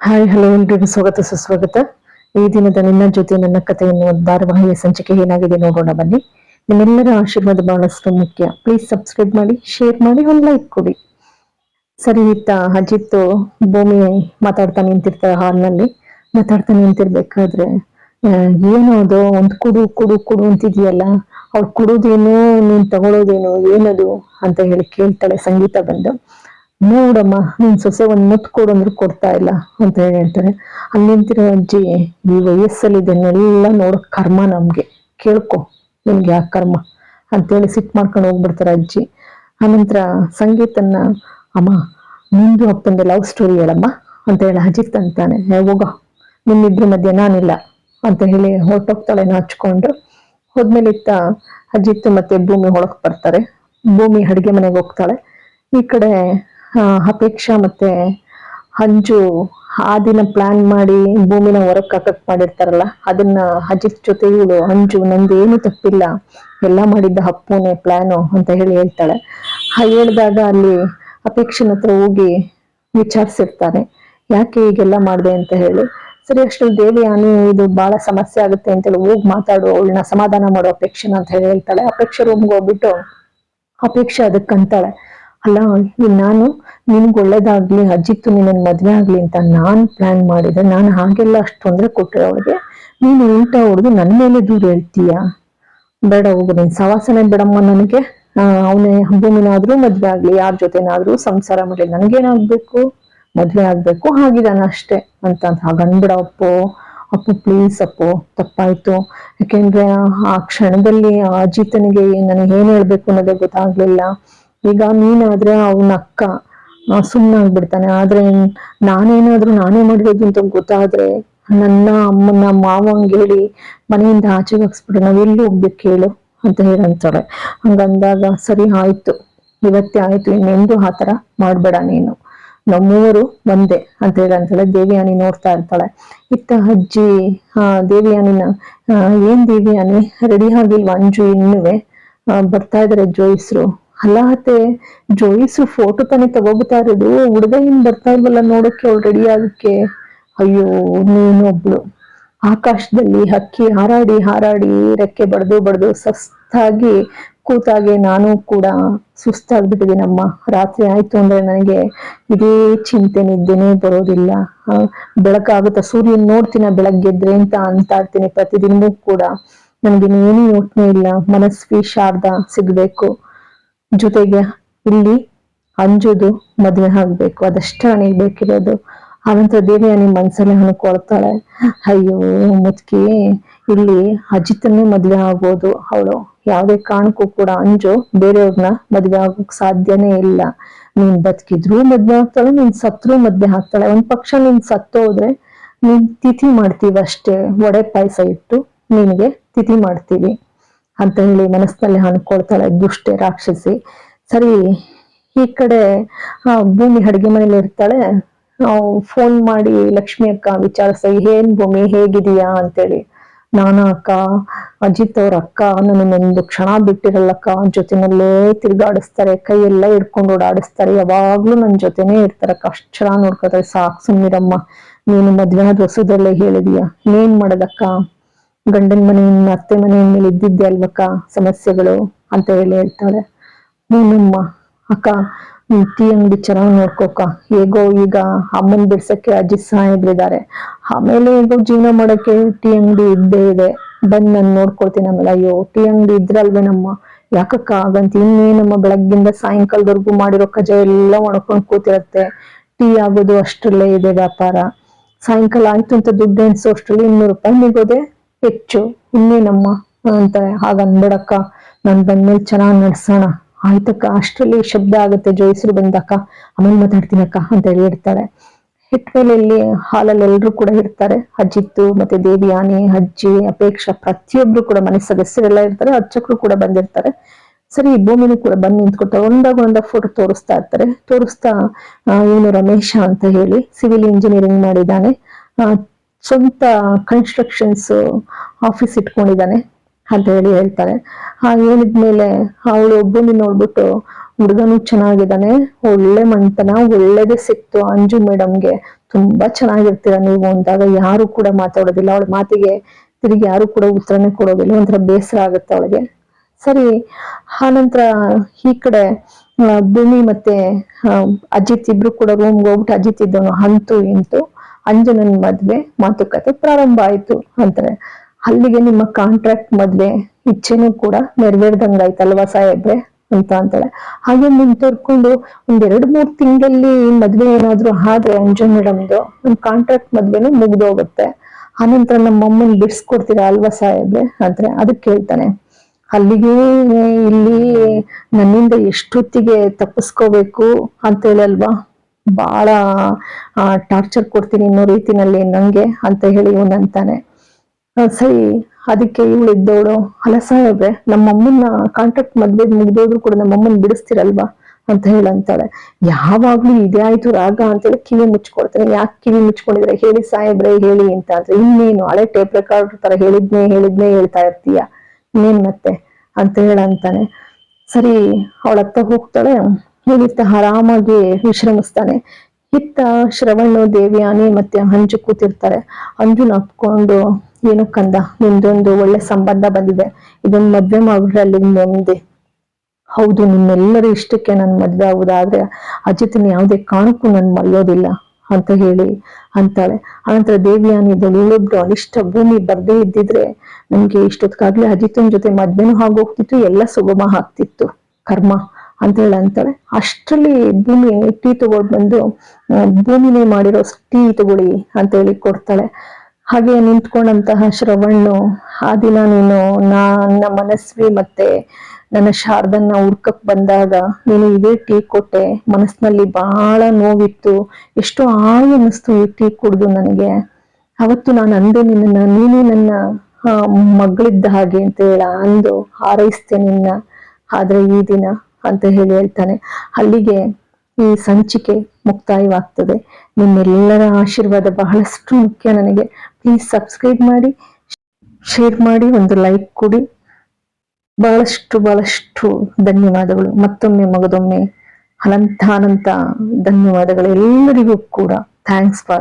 Hi hello ಎಲ್ರಿಗೂ ಸ್ವಾಗತ ಸುಸ್ವಾಗತ. ಈ ದಿನದ ನಿನ್ನ ಜೊತೆ ನನ್ನ ಕಥೆ ಒಂದು ಧಾರಾವಾಹಿಯ ಸಂಚಿಕೆ ಏನಾಗಿದೆ ನೋಡೋಣ ಬನ್ನಿ. ನಿಮ್ಮೆಲ್ಲರ ಆಶೀರ್ವಾದ ಬಹಳಷ್ಟು ಮುಖ್ಯ. ಪ್ಲೀಸ್ ಸಬ್ಸ್ಕ್ರೈಬ್ ಮಾಡಿ ಶೇರ್ ಮಾಡಿ ಒಂದು ಲೈಕ್ ಕೊಡಿ. ಸರಿ ಇತ್ತ ಅಜಿತ್ ಭೂಮಿ ಮಾತಾಡ್ತಾ ನಿಂತಿರ್ತಾರೆ ಹಾಲ್ನಲ್ಲಿ ಮಾತಾಡ್ತಾ ನಿಂತಿರ್ಬೇಕಾದ್ರೆ ಆ, ಏನೋ ಅದು ಒಂದು ಕುಡು ಕುಡು ಕುಡು ಅಂತಿದೆಯಲ್ಲ ಅವ್ರು ಕುಡೋದೇನು ನೀನ್ ತಗೊಳೋದೇನು ಏನದು ಅಂತ ಹೇಳಿ ಕೇಳ್ತಾಳೆ ಸಂಗೀತ ಬಂದು. ನೋಡಮ್ಮ, ನಿನ್ ಸೊಸೆ ಒಂದ್ ಮುತ್ತು ಕೊಡು ಅಂದ್ರೆ ಕೊಡ್ತಾ ಇಲ್ಲ ಅಂತ ಹೇಳಿ ಹೇಳ್ತಾರೆ. ಅಲ್ಲಿ ನಿಂತಿರೋ ಅಜ್ಜಿ, ಈ ವಯಸ್ಸಲ್ಲಿ ಇದನ್ನೆಲ್ಲ ನೋಡೋ, ಕರ್ಮ ನಮ್ಗೆ. ಕೇಳ್ಕೊ, ನಿಮ್ಗೆ ಯಾಕೆ ಕರ್ಮ? ಅಂತೇಳಿ ಸಿಟ್ಟು ಮಾಡ್ಕೊಂಡು ಹೋಗ್ಬಿಡ್ತಾರೆ ಅಜ್ಜಿ. ಆನಂತರ ಸಂಗೀತನ್ನ, ಅಮ್ಮ, ನಿಂದು ಅಪ್ಪಂದ ಲವ್ ಸ್ಟೋರಿ ಹೇಳಮ್ಮ, ಅಂತ ಹೇಳಿ ಅಜಿತ್ ಅಂತಾನೆ. ಹೋಗ, ನಿಮ್ಮಿಬ್ರ ಮಧ್ಯೆ ನಾನಿಲ್ಲ, ಅಂತ ಹೇಳಿ ಹೊರಟೋಗ್ತಾಳೆ ಹಚ್ಕೊಂಡು. ಹೋದ್ಮೇಲೆ ಇತ್ತ ಅಜಿತ್ ಮತ್ತೆ ಭೂಮಿ ಒಳಗೆ ಬರ್ತಾರೆ. ಭೂಮಿ ಅಡಿಗೆ ಮನೆಗೆ ಹೋಗ್ತಾಳೆ. ಈ ಕಡೆ ಅಪೇಕ್ಷಾ ಮತ್ತೆ ಹಂಜು ಆ ದಿನ ಪ್ಲಾನ್ ಮಾಡಿ ಭೂಮಿನ ಹೊರಕ್ಕೆ ಹಾಕಕ್ ಮಾಡಿರ್ತಾರಲ್ಲ, ಅದನ್ನ ಅಜಿತ್ ಜೊತೆ ಇವಳು, ಹಂಜು ನಂದು ಏನು ತಪ್ಪಿಲ್ಲ, ಎಲ್ಲ ಮಾಡಿದ್ದ ಅಪ್ಪುನೇ ಪ್ಲಾನು ಅಂತ ಹೇಳಿ ಹೇಳ್ತಾಳೆ. ಹೇಳಿದಾಗ ಅಲ್ಲಿ ಅಪೇಕ್ಷನ ಹತ್ರ ಹೋಗಿ ವಿಚಾರಿಸಿರ್ತಾನೆ. ಯಾಕೆ ಹೀಗೆಲ್ಲ ಮಾಡಿದೆ ಅಂತ ಹೇಳಿ. ಸರಿ, ಅಷ್ಟು ದೇವಿಯಾನಿ ಇದು ಬಹಳ ಸಮಸ್ಯೆ ಆಗುತ್ತೆ ಅಂತೇಳಿ ಹೋಗಿ ಮಾತಾಡು, ಅವಳನ್ನ ಸಮಾಧಾನ ಮಾಡೋ ಅಪೇಕ್ಷನ ಅಂತ ಹೇಳಿ ಹೇಳ್ತಾಳೆ. ಅಪೇಕ್ಷೆ ರೂಮ್ಗೆ ಹೋಗ್ಬಿಟ್ಟು ಅಪೇಕ್ಷೆ ಅದಕ್ಕೆ ಅಂತಾಳೆ. ಅಲ್ಲ ನಾನು ನಿನ್ಗೆ ಒಳ್ಳೇದಾಗ್ಲಿ, ಅಜಿತ್ತು ನಿನ್ನ ಮದ್ವೆ ಆಗ್ಲಿ ಅಂತ ನಾನ್ ಪ್ಲಾನ್ ಮಾಡಿದ್ರೆ ನಾನು ಹಾಗೆಲ್ಲ ಅಷ್ಟು ತೊಂದರೆ ಕೊಟ್ಟರೆ ಅವಳಿಗೆ. ನೀನು ಉಂಟ ಹೊಡೆದು ನನ್ನ ಮೇಲೆ ದೂರ ಹೇಳ್ತೀಯ? ಬೇಡ ಹೋಗು, ನೀನು ಸವಾಸನೆ ಬೇಡಮ್ಮ ನನಗೆ. ಅವನೇ ಭೂಮಿನಾದ್ರೂ ಮದ್ವೆ ಆಗ್ಲಿ, ಯಾರ ಜೊತೆನಾದ್ರೂ ಸಂಸಾರ ಮಾಡಲಿ. ನನ್ಗೇನಾಗ್ಬೇಕು? ಮದ್ವೆ ಆಗ್ಬೇಕು, ಹಾಗಿದಾನ ಅಷ್ಟೇ ಅಂತ ಹಾಗನ್ಬಿಡ ಅಪ್ಪು. ಅಪ್ಪು ಪ್ಲೀಸ್ ಅಪ್ಪು, ತಪ್ಪಾಯ್ತು. ಯಾಕೆಂದ್ರೆ ಆ ಕ್ಷಣದಲ್ಲಿ ಆ ಅಜಿತನಿಗೆ ನನಗೆ ಏನ್ ಹೇಳ್ಬೇಕು ಅನ್ನೋದೇ ಗೊತ್ತಾಗ್ಲಿಲ್ಲ. ಈಗ ನೀನಾದ್ರೆ ಅವನ ಅಕ್ಕ. ಸುಮ್ಮನಾಗ್ಬಿಡ್ತಾನೆ ಆದ್ರೆ ನಾನೇನಾದ್ರೂ ನಾನೇ ಮಾಡಿರೋದು ಅಂತ ಗೊತ್ತಾದ್ರೆ ನನ್ನ ಅಮ್ಮನ ಮಾವಂಗೆ ಹೇಳಿ ಮನೆಯಿಂದ ಆಚೆಗೆ ಹಾಕ್ಸ್ಬಿಟ್ಟು ನಾವೆಲ್ಲಿ ಹೋಗ್ಬೇಕು ಹೇಳು ಅಂತ ಹೇಳಂತಾಳೆ ಹಂಗಂದಾಗ ಸರಿ ಆಯ್ತು. ಇವತ್ತೇ ಆಯ್ತು, ಇನ್ನೆಂದು ಆ ಥರ ಮಾಡ್ಬೇಡ ನೀನು. ನಮ್ಮೂರು ಒಂದೇ ಅಂತ ಹೇಳಂತಾಳೆ ದೇವಿಯಾನಿ ನೋಡ್ತಾ ಇರ್ತಾಳೆ. ಇತ್ತ ಅಜ್ಜಿ, ಆ, ದೇವಿಯಾನಿನ ಏನ್ ದೇವಿಯಾನಿ? ರೆಡಿ ಆಗಿಲ್ವಾ ಅಂಜು ಇನ್ನುವೆ? ಬರ್ತಾ ಇದಾರೆ ಜೋಯಿಸ್ರು ಅಲ್ಲ ಅತ್ತೆ ಜೋಯಿಸು ಫೋಟೋ ತಾನೇ ತಗೋಬಿತಾ ಇರೋದು. ಹುಡುಗ ಏನ್ ಬರ್ತಾ ಇಲ್ವಲ್ಲ ನೋಡಕ್ಕೆ ಅವ್ಳು ರೆಡಿ ಆಗಕ್ಕೆ ಅಯ್ಯೋ ನೀನೊಬ್ಳು ಆಕಾಶದಲ್ಲಿ ಹಕ್ಕಿ ಹಾರಾಡಿ ಹಾರಾಡಿ ರೆಕ್ಕೆ ಬಡ್ದು ಬಡ್ದು ಸಸ್ತಾಗಿ ಕೂತಾಗೆ ನಾನು ಕೂಡ ಸುಸ್ತಾಗ್ಬಿಟ್ಟಿದ್ದೀನಮ್ಮ ರಾತ್ರಿ ಆಯ್ತು ಅಂದ್ರೆ ನನಗೆ ಇದೇ ಚಿಂತೆ, ನಿದ್ದೆನೇ ಬರೋದಿಲ್ಲ. ಬೆಳಕಾಗುತ್ತ ಸೂರ್ಯನ್ ನೋಡ್ತೀನ ಬೆಳಗ್ಗೆದ್ರೆ ಅಂತ ಅಂತ ಇರ್ತೀನಿ ಪ್ರತಿದಿನವೂ ಕೂಡ. ನನಗೆ ಏನು ಯೋಚನೆ ಇಲ್ಲ. ಮನಸ್ವಿ ಶಾರ್ದ ಸಿಗ್ಬೇಕು. ಜೊತೆಗೆ ಇಲ್ಲಿ ಅಂಜುದು ಮದುವೆ ಆಗ್ಬೇಕು. ಅದಷ್ಟೇ ನನಗೆ ಬೇಕಿರೋದು. ಅವಂತ ದೇವಿ ನಿಮ್ ಮನ್ಸಲ್ಲಿ ಅನ್ಕೊಳ್ತಾಳೆ ಅಯ್ಯೋ ಮುದ್ಕಿ ಇಲ್ಲಿ ಅಜಿತನ್ನೇ ಮದ್ವೆ ಆಗೋದು ಅವಳು ಯಾವುದೇ ಕಾರಣಕ್ಕೂ ಕೂಡ ಅಂಜು ಬೇರೆಯವ್ರನ್ನ ಮದ್ವೆ ಆಗೋಕ್ ಸಾಧ್ಯನೇ ಇಲ್ಲ. ನೀನ್ ಬದುಕಿದ್ರು ಮದ್ವೆ ಆಗ್ತಾಳೆ, ನೀನ್ ಸತ್ರು ಮದ್ವೆ ಆಗ್ತಾಳೆ. ಒಂದ್ ಪಕ್ಷ ನೀನ್ ಸತ್ತೋದ್ರೆ ನೀನ್ ತಿಥಿ ಮಾಡ್ತೀವಿ ಅಷ್ಟೇ ವಡೆ ಪಾಯಸ ಇಟ್ಟು ನಿನ್ಗೆ ತಿಥಿ ಮಾಡ್ತೀವಿ. ಅಂತ ಹೇಳಿ ಮನಸ್ಸಲ್ಲಿ ಅನ್ಕೊಳ್ತಾಳೆ ದುಷ್ಟೆ ರಾಕ್ಷಸಿ. ಸರಿ, ಈ ಕಡೆ ಭೂಮಿ ಅಡಿಗೆ ಮನೇಲಿ ಇರ್ತಾಳೆ. ಫೋನ್ ಮಾಡಿ ಲಕ್ಷ್ಮಿ ಅಕ್ಕ ವಿಚಾರಿಸ ಏನ್ ಭೂಮಿ, ಹೇಗಿದೀಯಾ? ಅಂತೇಳಿ. ನಾನಾ ಅಕ್ಕ, ಅಜಿತ್ ಅವ್ರ ಅಕ್ಕ ನನ್ನೊಂದು ಕ್ಷಣ ಬಿಟ್ಟಿರಲ್ಲಕ್ಕ, ಜೊತೆನಲ್ಲೇ ತಿರ್ಗಾಡಿಸ್ತಾರೆ, ಕೈಯೆಲ್ಲ ಹಿಡ್ಕೊಂಡು ಓಡಾಡಿಸ್ತಾರೆ. ಯಾವಾಗ್ಲೂ ನನ್ನ ಜೊತೆನೆ ಇರ್ತಾರೆ ಕಷ್ಟ ಚೆನ್ನಾಗಿ ಸಾಕ್ ಸುಮ್ಮಿರಮ್ಮ ನೀನು ಮದ್ವೆ ಆದ ಹೊಸದಲ್ಲೇ ಹೇಳಿದೀಯ. ಏನ್ ಮಾಡೋದಕ್ಕ? ಗಂಡನ ಮನೆ ಅತ್ತೆ ಮನೆ ಮೇಲೆ ಇದ್ದಿದ್ದೆ ಅಲ್ವಕ್ಕ? ಸಮಸ್ಯೆಗಳು ಅಂತ ಹೇಳಿ ಹೇಳ್ತಾಳೆ ನೀನಮ್ಮ, ಅಕ್ಕ, ನೀನ್ ಟೀ ಅಂಗಡಿ ಚೆನ್ನಾಗಿ ನೋಡ್ಕೋಕ. ಹೇಗೋ ಈಗ ಅಮ್ಮನ್ ಬಿಡ್ಸಕ್ಕೆ ಅಜ್ಜಿ ಇದ್ದಾರೆ. ಆಮೇಲೆ ಹೇಗೋ ಜೀವನ ಮಾಡೋಕೆ ಟೀ ಅಂಗಡಿ ಇದ್ದೇ ಇದೆ. ಬಂದ್ ನಾನು ನೋಡ್ಕೊಳ್ತೀನಿ ಆಮೇಲೆ. ಅಯ್ಯೋ, ಟೀ ಅಂಗಡಿ ಇದ್ರಲ್ವೇನಮ್ಮ? ಯಾಕಕ್ಕ? ಆಗಂತ ಇನ್ನೇನಮ್ಮ ಬೆಳಗ್ಗಿಂದ ಸಾಯಂಕಾಲದವರೆಗೂ ಮಾಡಿರೋ ಕಜ ಎಲ್ಲ ಒಣಕೊಂಡ್ ಕೂತಿರತ್ತೆ. ಟೀ ಆಗೋದು ಅಷ್ಟ್ರಲ್ಲೇ ಇದೆ ವ್ಯಾಪಾರ. ಸಾಯಂಕಾಲ ಆಯ್ತು ಅಂತ ದುಡ್ಡು ಎಣಿಸೋ ಅಷ್ಟ್ರಲ್ಲಿ ಇನ್ನೂರು ರೂಪಾಯಿ ನಿಗೋದೆ ಹೆಚ್ಚು. ಇನ್ನೇನಮ್ಮ ಅಂತ ಹಾಗ ನನ್ ನಾನ್ ಬಂದ್ಮೇಲೆ ಚೆನ್ನಾಗ್ ನಡ್ಸೋಣ. ಆಯ್ತಕ್ಕ, ಅಷ್ಟ್ರಲ್ಲಿ ಶಬ್ದ ಆಗುತ್ತೆ. ಜೋಯಿಸ್ರು ಬಂದಕ್ಕ. ಆಮೇಲೆ ಮಾತಾಡ್ತೀನಕ್ಕ ಅಂತ ಹೇಳಿ ಇರ್ತಾರೆ. ಹಿಟ್ಮೇಲೆ ಇಲ್ಲಿ ಹಾಲಲ್ಲಿ ಎಲ್ರು ಕೂಡ ಇರ್ತಾರೆ. ಅಜ್ಜಿತ್ತು ಮತ್ತೆ ದೇವಿಯಾನಿ ಅಜ್ಜಿ, ಅಪೇಕ್ಷಾ ಪ್ರತಿಯೊಬ್ರು ಕೂಡ ಮನೆ ಸದಸ್ಯರೆಲ್ಲ ಇರ್ತಾರೆ. ಅರ್ಚಕರು ಕೂಡ ಬಂದಿರ್ತಾರೆ. ಸರಿ ಭೂಮಿನೂ ಕೂಡ ಬಂದು ನಿಂತ್ಕೊತಾರೆ ಒಂದಾಗ ಒಂದಾಗ ಫೋಟೋ ತೋರಿಸ್ತಾ ಇರ್ತಾರೆ. ತೋರಿಸ್ತಾ ಇವನು ರಮೇಶ ಅಂತ ಹೇಳಿ ಸಿವಿಲ್ ಇಂಜಿನಿಯರಿಂಗ್ ಮಾಡಿದ್ದಾನೆ. ಸ್ವಂತ ಕನ್ಸ್ಟ್ರಕ್ಷನ್ಸ್ ಆಫೀಸ್ ಇಟ್ಕೊಂಡಿದ್ದಾನೆ ಅಂತ ಹೇಳಿ ಹೇಳ್ತಾರೆ. ಆ ಹೇಳಿದ್ಮೇಲೆ ಅವಳು ಒಬ್ಬನೇ ನೋಡ್ಬಿಟ್ಟು ಹುಡುಗನು ಚೆನ್ನಾಗಿದ್ದಾನೆ, ಒಳ್ಳೆ ಮಣ್ತನ ಒಳ್ಳೇದೇ ಸಿಕ್ತು. ಅಂಜು ಮೇಡಮ್ಗೆ ತುಂಬಾ ಚೆನ್ನಾಗಿರ್ತೀರ ನೀವು ಅಂದಾಗ ಯಾರು ಕೂಡ ಮಾತಾಡೋದಿಲ್ಲ. ಅವಳ ಮಾತಿಗೆ ತಿರುಗಿ ಯಾರು ಕೂಡ ಉತ್ತರನೇ ಕೊಡೋದಿಲ್ಲ. ಒಂಥರ ಬೇಸರ ಆಗುತ್ತೆ ಅವಳಿಗೆ. ಸರಿ ಆನಂತರ ಈ ಕಡೆ ಭೂಮಿ ಮತ್ತೆ ಅಜಿತ್ ಇಬ್ರು ಕೂಡ ರೂಮ್ಗೆ ಹೋಗ್ಬಿಟ್ಟು ಅಜಿತ್ ಇದ್ದವನು, ಹಂತು ಇಂತು ಅಂಜನನ್ ಮದ್ವೆ ಮಾತುಕತೆ ಪ್ರಾರಂಭ ಆಯ್ತು ಅಂತಾರೆ ಅಲ್ಲಿಗೆ ನಿಮ್ಮ ಕಾಂಟ್ರಾಕ್ಟ್ ಮದ್ವೆ ಇಚ್ಛೆನೂ ಕೂಡ ನೆರವೇರ್ದಂಗಾಯ್ತಲ್ವಾ ಸಾಹೇಬ್ರೆ ಅಂತ ಅಂತಾಳೆ. ಹಾಗೆ ನಿಮ್ ಒಂದ್ ಎರಡ್ ಮೂರ್ ತಿಂಗಳಲ್ಲಿ ಮದ್ವೆ ಏನಾದ್ರು ಆದ್ರೆ ಅಂಜನ್ ಮೇಡಮ್ದು, ನಮ್ ಕಾಂಟ್ರಾಕ್ಟ್ ಮದ್ವೆನೂ ಮುಗ್ದೋಗುತ್ತೆ. ಆನಂತರ ನಮ್ಮ ಅಮ್ಮನ್ ಬಿಡ್ಸ್ಕೊಡ್ತೀರಾ ಅಲ್ವಾ ಸಾಹೇಬ್ರೆ ಅಂತಾರೆ ಅದಕ್ಕೆ ಕೇಳ್ತಾನೆ ಅಲ್ಲಿಗೆ ಇಲ್ಲಿ ನನ್ನಿಂದ ಎಷ್ಟೊತ್ತಿಗೆ ತಪ್ಪಿಸ್ಕೋಬೇಕು ಅಂತ ಹೇಳಲ್ವಾ? ಬಹಳ ಟಾರ್ಚರ್ ಕೊಡ್ತೀನಿ ಅನ್ನೋ ರೀತಿನಲ್ಲಿ ನಂಗೆ ಅಂತ ಹೇಳಿ ಇವನ್ ಅಂತಾನೆ. ಸರಿ, ಅದಕ್ಕೆ ಇವಳು ಇದ್ದವಳು. ಅಲ್ಲ ಸಾಹೇಬ್ರೆ, ನಮ್ಮ ಅಮ್ಮನ್ನ ಕಾಂಟ್ರಾಕ್ಟ್ ಮದ್ವೆ ಮುಗ್ದೋದ್ರು ಕೂಡ ನಮ್ಮ ಅಮ್ಮನ್ ಬಿಡಿಸ್ತಿರಲ್ವಾ ಅಂತ ಹೇಳಂತಾಳೆ. ಯಾವಾಗ್ಲೂ ಇದೇ ಆಯ್ತು ರಾಗ ಅಂತೇಳಿ ಕಿವಿ ಮುಚ್ಕೊಳ್ತಾನೆ. ಯಾಕೆ ಕಿವಿ ಮುಚ್ಕೊಂಡಿದ್ರೆ? ಹೇಳಿ ಸಾಹೇಬ್ರೆ, ಹೇಳಿ ಅಂತ ಅಂದ್ರೆ ಇನ್ನೇನು, ಹಳೆ ಟೇಪ್ ರೆಕಾರ್ಡ್ ತರ ಹೇಳಿದ್ನೇ ಹೇಳಿದ್ನೇ ಹೇಳ್ತಾ ಇರ್ತೀಯ? ಇನ್ನೇನ್ ಮತ್ತೆ? ಅಂತ ಹೇಳಂತಾನೆ. ಸರಿ ಅವಳತ್ತ ಹೋಗ್ತಾಳೆ. ಇವನಿತ್ತ ಆರಾಮಾಗಿ ವಿಶ್ರಮಿಸ್ತಾನೆ. ಇತ್ತ ಶ್ರವಣ್ಣು ದೇವಿಯಾನಿ ಮತ್ತೆ ಅಂಜು ಕೂತಿರ್ತಾರೆ. ಅಂಜುನ ಅಪ್ಕೊಂಡು, ಏನು ಕಂದ ನಿಮ್ದೊಂದು ಒಳ್ಳೆ ಸಂಬಂಧ ಬಂದಿದೆ. ಇದನ್ ಮದ್ವೆ ಮಾಡ್ಬಿಟ್ರೆ ನೆಮ್ಮದಿ ಹೌದು, ನಿಮ್ಮೆಲ್ಲರ ಇಷ್ಟಕ್ಕೆ ನನ್ ಮದ್ವೆ ಆಗುದಾದ್ರೆ ಅಜಿತ್ನ ಯಾವುದೇ ಕಾರಣಕ್ಕೂ ನನ್ ಮರೆಯೋದಿಲ್ಲ ಅಂತ ಹೇಳಿ ಅಂತಾಳೆ. ಆನಂತರ ದೇವಿಯಾನಿ ಇದ್ದೊಬ್ಬಳು ಅನಿಷ್ಟ ಭೂಮಿ ಬರ್ದೇ ಇದ್ದಿದ್ರೆ ನಮ್ಗೆ ಇಷ್ಟೊತ್ತಿಗಾಗ್ಲೇ ಅಜಿತನ್ ಜೊತೆ ಮದ್ವೆನೂ ಆಗೋಗ್ತಿತ್ತು, ಎಲ್ಲ ಸುಗಮ ಆಗ್ತಿತ್ತು. ಕರ್ಮ. ಅಂತಾಳೆ ಅಷ್ಟರಲ್ಲಿ ಭೂಮಿ ಟೀ ತಗೊಂಡು ಬಂದು ಭೂಮಿನೇ ಮಾಡಿರೋ ಟೀ ತಗೊಳ್ಳಿ ಅಂತ ಹೇಳಿ ಕೊಡ್ತಾಳೆ. ಹಾಗೆ ನಿಂತ್ಕೊಂಡಂತಹ ಶ್ರವಣ್ಣು, ಆ ದಿನ ನೀನು ನನ್ನ ಮನಸ್ವಿ ಮತ್ತೆ ನನ್ನ ಶಾರದನ್ನ ಹುಡ್ಕಕ್ ಬಂದಾಗ ನೀನು ಇದೇ ಟೀ ಕೊಟ್ಟೆ, ಮನಸ್ಸಿನಲ್ಲಿ ಬಹಳ ನೋವಿತ್ತು, ಎಷ್ಟು ಆಯ್ ಅನ್ನಿಸ್ತು ಈ ಟೀ ಕುಡ್ದು ನನಗೆ. ಅವತ್ತು ನಾನು ಅಂದೆ ನಿನ್ನ ನೀನು ನನ್ನ ಮಗಳಿದ್ದ ಹಾಗೆ ಅಂತ ಹೇಳ ಅಂದು ಹಾರೈಸ್ತೆ ನಿನ್ನ. ಆದ್ರೆ ಈ ದಿನ ಅಂತ ಹೇಳಿ ಹೇಳ್ತಾನೆ. ಅಲ್ಲಿಗೆ ಈ ಸಂಚಿಕೆ ಮುಕ್ತಾಯವಾಗ್ತದೆ. ನಿಮ್ಮೆಲ್ಲರ ಆಶೀರ್ವಾದ ಬಹಳಷ್ಟು ಮುಖ್ಯ ನನಗೆ. ಪ್ಲೀಸ್ ಸಬ್ಸ್ಕ್ರೈಬ್ ಮಾಡಿ ಶೇರ್ ಮಾಡಿ, ಒಂದು ಲೈಕ್ ಕೊಡಿ. ಬಹಳಷ್ಟು ಬಹಳಷ್ಟು ಧನ್ಯವಾದಗಳು. ಮತ್ತೊಮ್ಮೆ ಮಗದೊಮ್ಮೆ ಅನಂತ ಅನಂತ ಧನ್ಯವಾದಗಳು. ಎಲ್ಲರಿಗೂ ಕೂಡ. Thanks for